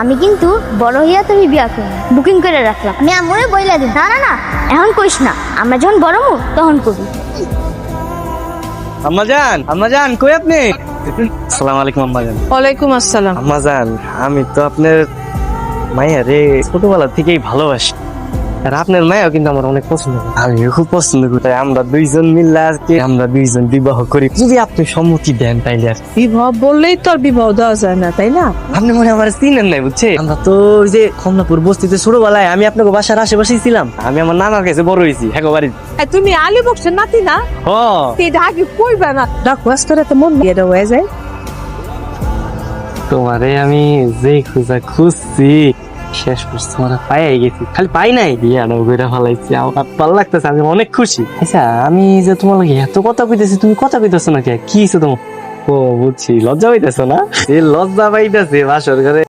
আমি কিন্তু বড় হইয়া তুমি বিয়া করি। বুকিং করে রাখলাম। আমি আমরে বইলা দিন না না না এখন কইস না। আমরা যখন বড় হব তখন করবি আম্মাজান আম্মাজান কই আপনি? আসসালামু আলাইকুম আম্মাজান। ওয়ালাইকুম আসসালাম। আম্মাজান আমি তো আপনার মাইয়া রে ছোটবেলা থেকেই ভালোবাসি। আর আপনার মায়াও কিন্তু আমার অনেক পছন্দ। আমিও খুব পছন্দ করি। তাই আমরা দুইজন মিললে আজকে আমরা দুইজন বিবাহ করি। যদি আপনি সম্মতি দেন তাইলে আর বিবাহ বললেই তো আর বিবাহ দেওয়া যায় না তাই না? আপনি মনে আমার চিনেন নাই বুঝছে আমরা তো ওই যে কমলাপুর বস্তিতে ছোটবেলায় আমি আপনাকে বাসার আশেপাশেই ছিলাম। আমি আমার নানার কাছে বড় হয়েছি হ্যাঁ এই, তুমি আলী বক্সের নাতি না? হ। এটা আগে কইবে না। ডাকুয়াস করে তো মন দিয়ে দেওয়া যায়। তোমারে আমি যে খুঁজা খুঁজছি শেষ করছি তোমার পাই গেছি। খালি পাই নাই? বিয়া নাও করে ফেলাইছি আমার ভালো লাগতেছে আমি অনেক খুশি। আচ্ছা আমি যে তোমার লাগে এত কথা কইতেছি তুমি কথা কইতেছো না কে কি তোমার? ও বুঝছি লজ্জা পাইতেছো না? এই লজ্জা পাইতেছে বাসর ঘরে।